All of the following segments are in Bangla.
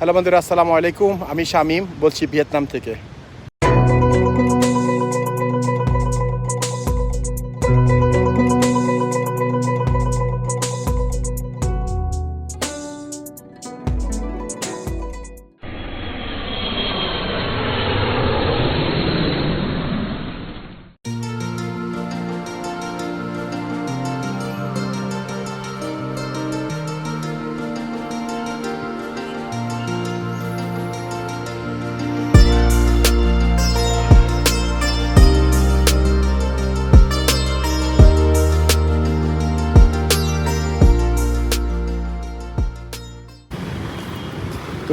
হ্যালো বন্ধুরা আসসালামু আলাইকুম। আমি শামিম বলছি ভিয়েতনাম থেকে।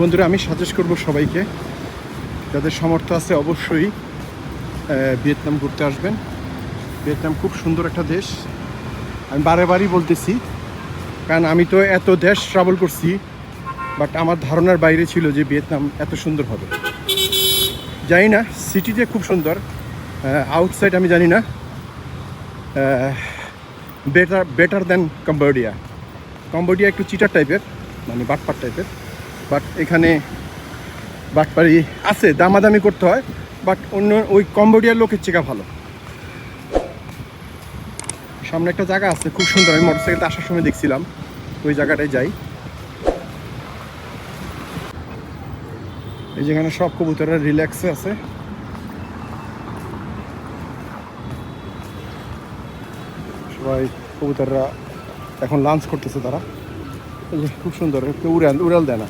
বন্ধুরা, আমি সাজেস্ট করব সবাইকে, যাদের সামর্থ্য আছে অবশ্যই ভিয়েতনাম ঘুরতে আসবেন। ভিয়েতনাম খুব সুন্দর একটা দেশ। আমি বারে বারই বলতেছি, কারণ আমি তো এত দেশ ট্রাভেল করছি বাট আমার ধারণার বাইরে ছিল যে ভিয়েতনাম এত সুন্দর হবে। জানি না সিটিতে খুব সুন্দর আউটসাইড আমি জানি না better better than Cambodia Cambodia একটু চিটার টাইপের মানে বাটপাট টাইপের বাট এখানে বাটপাড়ি আছে, দামাদামি করতে হয়, বাট অন্য ওই কম্বোডিয়ার লোকের চেকা ভালো। সামনে একটা জায়গা আছে, খুব সুন্দর, আমি মোটরসাইকেলটা আসার সময় দেখছিলাম, ওই জায়গাটায় যাই। এই যেখানে সব কবুতররা রিল্যাক্সে আছে। সবাই কবুতররা এখন লাঞ্চ করতেছে তারা। খুব সুন্দর উড়াল উড়াল দেয় না।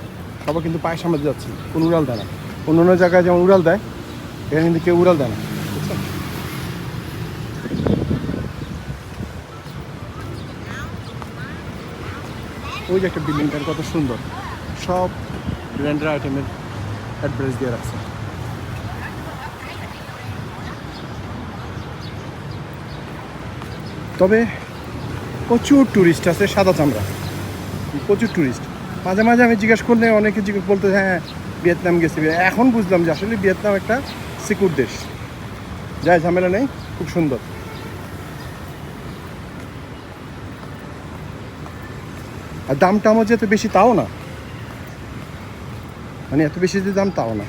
সবাই কিন্তু পায়ের সামনে যাচ্ছে, কোন উড়াল দেয় না। অন্য অন্য জায়গায় যেমন উড়াল দেয়, এখানে কিন্তু কেউ উড়াল দেয় না ওই যে একটা বিল্ডিংটার কত সুন্দর, সব ব্র্যান্ডের আইটেমের অ্যাড্রেস দিয়ে রাখছে। তবে প্রচুর ট্যুরিস্ট আছে সাদা চামড়া, প্রচুর ট্যুরিস্ট মাঝে মাঝে আমি জিজ্ঞেস করলে অনেকে জিজ্ঞেস বলতে হ্যাঁ ভিয়েতনাম গেছি। এখন বুঝলাম যে আসলে ভিয়েতনাম একটা সিকিউর দেশ। যায় ঝামেলা নেই, খুব সুন্দর। আর দামটা আমার যে এত বেশি তাও না। মানে এত বেশি যে দাম তাও না।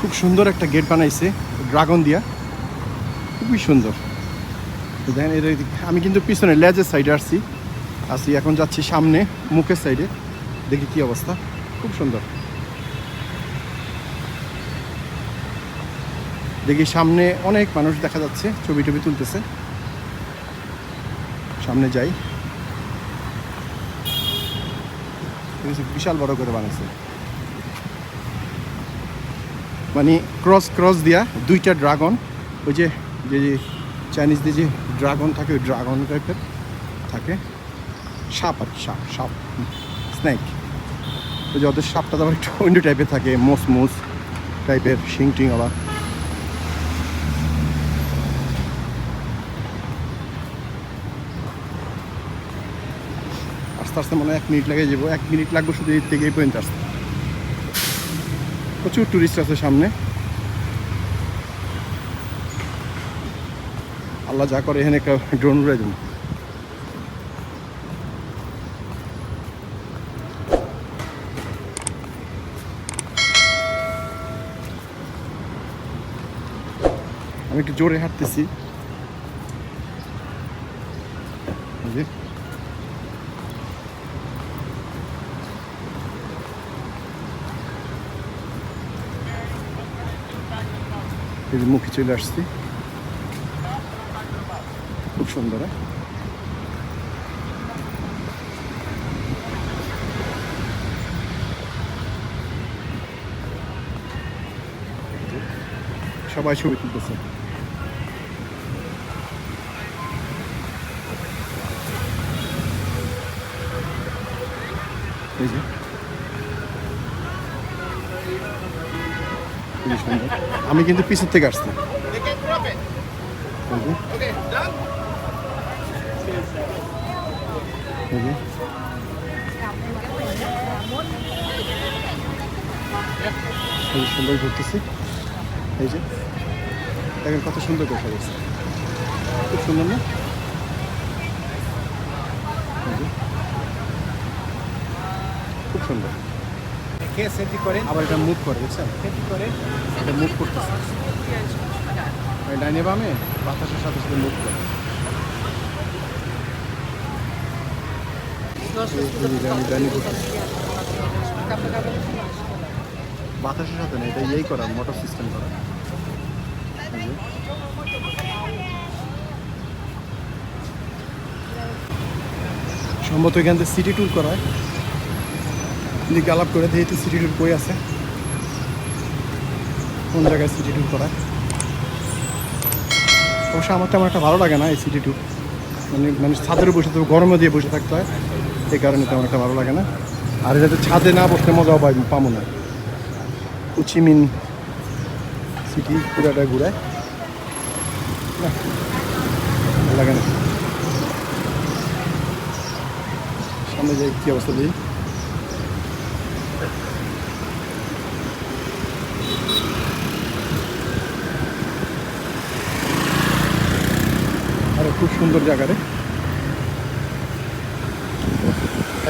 খুব সুন্দর একটা গেট বানাইছে, ড্রাগন দিয়া। খুবই সুন্দর। তো এর আমি কিন্তু পিছনে লেজের সাইডে আসছি। আসি, এখন যাচ্ছি সামনে, মুখের সাইডে দেখি কি অবস্থা। খুব সুন্দর। দেখি সামনে অনেক মানুষ দেখা যাচ্ছে, ছবি টবি তুলতেছে। সামনে যাই। বিশাল বড় করে বানাইছে। মানে ক্রস ক্রস দিয়া দুইটা ড্রাগন ওই যে যে চাইনিজদের যে ড্রাগন থাকে, ওই ড্রাগন টাইপের থাকে। সাপ আর সাপ সাপ স্ন্যাক ওই যে ওদের সাপটা তো আবার একটু অন্য টাইপের থাকে, মোস মোস টাইপের শিং টিং আবার। আস্তে আস্তে মনে হয় এক মিনিট লাগে যাব, এক মিনিট লাগবে শুধু এর থেকে এই পর্যন্ত আসতে। প্রচুর টুরিস্ট আছে সামনে। আল্লাহ যা করে, এখানে একটা ড্রোন উড়ে দেবো। আমি একটু জোরে হাঁটতেছি। মুখে চলে আসছি। খুব সুন্দর হ্যাঁ? সবাই ছবি তুলতেছে এই যে খুবই সুন্দর আমি কিন্তু পিছের থেকে আসছি এই যে। এই সুন্দর ঘুরতেছি এই যে দেখেন কত সুন্দর করে সাজাচ্ছে খুব সুন্দর না যে। সুন্দর কে সেটি করেন আবার এটা মুভ করে বুঝছেন সেটি করেন এটা মুভ করতেছে ডাইনে বামে বাতাসের সাথে সাথে মুভ করে এই যে আমি ডাইনে করতেছি। বাতাসের সাথে না, এটা ইয়েই করা মোটর সিস্টেম করা। সম্ভবত এখান থেকে সিটি ট্যুর করায়। দিকে আলাপ করে দিয়ে সিটি ট্যুর বই আছে। কোন জায়গায় সিটি ট্যুর করায়। অবশ্য আমার তেমন একটা ভালো লাগে না এই সিটি ট্যুর মানে মানে ছাদের বসে তো গরমে দিয়ে বসে থাকতে হয়। এই কারণে তেমন একটা ভালো লাগে না। আর এটাতে ছাদে না বসলে মজাও পাই পাবো না। উচিমিন সিটি পুরাটা ঘুরায়। লাগে না। সামনে যাই, কী অবস্থা দিই খুব সুন্দর জায়গারে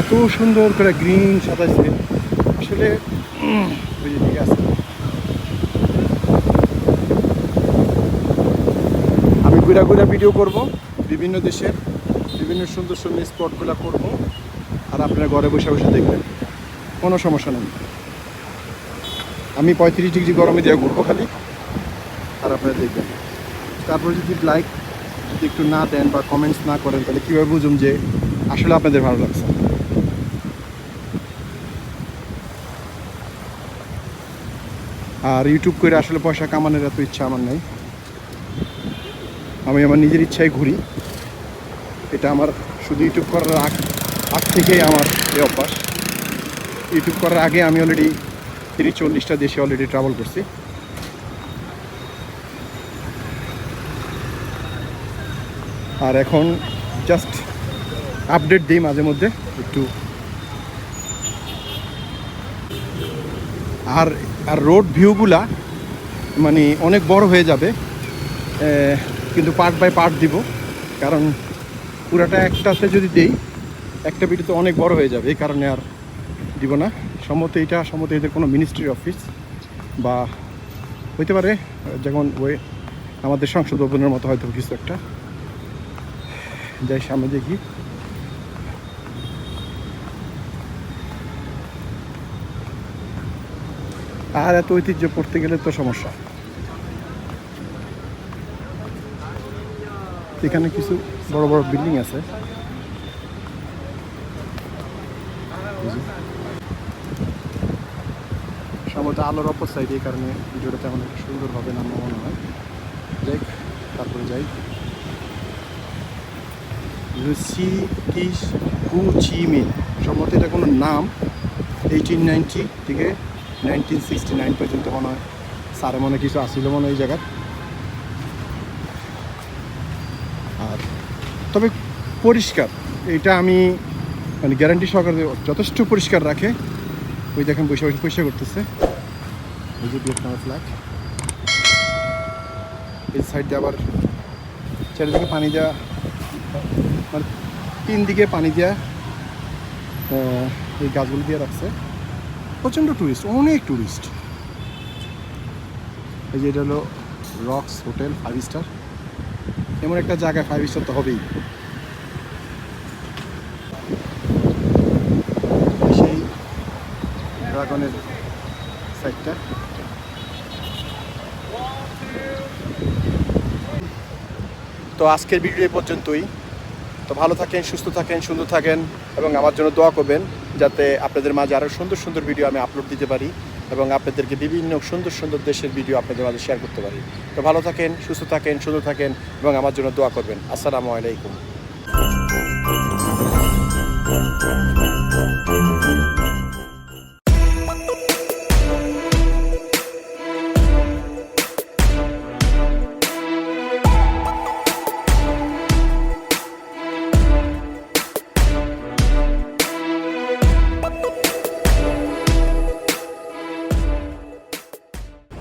এত সুন্দর করে গ্রিন সাজাইছে। আসলে আছে। আমি ঘুরা ঘুরা ভিডিও করব, বিভিন্ন দেশের বিভিন্ন সুন্দর সুন্দর স্পটগুলো করব, আর আপনারা ঘরে বসে বসে দেখবেন। কোনো সমস্যা নেই। আমি পঁয়ত্রিশ ডিগ্রি গরমে দিয়ে ঘুরবো খালি, আর আপনারা দেখবেন। তারপর যদি লাইক যদি একটু না দেন বা কমেন্টস না করেন, তাহলে কীভাবে বুঝুন যে আসলে আপনাদের ভালো লাগছে? আর ইউটিউব করে আসলে পয়সা কামানোর এত ইচ্ছা আমার নেই। আমি আমার নিজের ইচ্ছায় ঘুরি। এটা আমার শুধু ইউটিউব করার আগ আগ থেকেই আমার এই অভ্যাস। ইউটিউব করার আগে আমি অলরেডি তিরিশ, চল্লিশটা দেশে অলরেডি ট্রাভেল করছি। আর এখন জাস্ট আপডেট দিই মাঝে মধ্যে একটু। আর আর রোড ভিউগুলা মানে অনেক বড় হয়ে যাবে কিন্তু পার্ট বাই পার্ট দিব, কারণ পুরাটা একটাতে যদি দেই, একটা ভিডিও অনেক বড় হয়ে যাবে, এই কারণে আর দিব না। সম্ভবত এটা, সম্ভবত এদের কোনো মিনিস্ট্রি অফিস বা হইতে পারে, যেমন ওই আমাদের সংসদ ভবনের মতো হয়তো কিছু একটা। যাই, সামনে দেখি। আর এত ঐতিহ্য পড়তে গেলে তো সমস্যা। এখানে কিছু বড় বড় বিল্ডিং আছে। সম্ভবত আলোর অপর সাইডে এই কারণে ভিডিওটা তেমন একটা সুন্দর হবে না আমার মনে হয়। যাই তারপরে যাই। লুসি কিস মিন সম্ভবত এটা কোনো নাম। এইটিন নাইনটি থেকে নাইনটিন সিক্সটি নাইন পর্যন্ত মনে হয়। স্যারে মনে কিছু আসছিল মনে এই জায়গার আর তবে পরিষ্কার, এটা আমি মানে গ্যারান্টি সহকারে যথেষ্ট পরিষ্কার রাখে। ওই দেখেন বসে বসে পরিষ্কার করতেছে। ওই এই সাইডে আবার চারিদিকে পানি দেওয়া মানে তিন দিকে পানি দেওয়া এই গাছগুলো দিয়ে রাখছে। প্রচণ্ড টুরিস্ট অনেক টুরিস্ট এই যে এটা হলো রক্স হোটেল ফাইভ স্টার এমন একটা জায়গায় ফাইভ স্টার তো হবেই। সেই ড্রাগনের সাইডটা তো আজকের ভিডিও পর্যন্তই। তো ভালো থাকেন, সুস্থ থাকেন, সুন্দর থাকেন, এবং আমার জন্য দোয়া করবেন। যাতে আপনাদের মাঝে আরও সুন্দর সুন্দর ভিডিও আমি আপলোড দিতে পারি এবং আপনাদেরকে বিভিন্ন সুন্দর সুন্দর দেশের ভিডিও আপনাদের মাঝে শেয়ার করতে পারি। তো ভালো থাকেন, সুস্থ থাকেন, সুন্দর থাকেন এবং আমার জন্য দোয়া করবেন। আসসালামু আলাইকুম।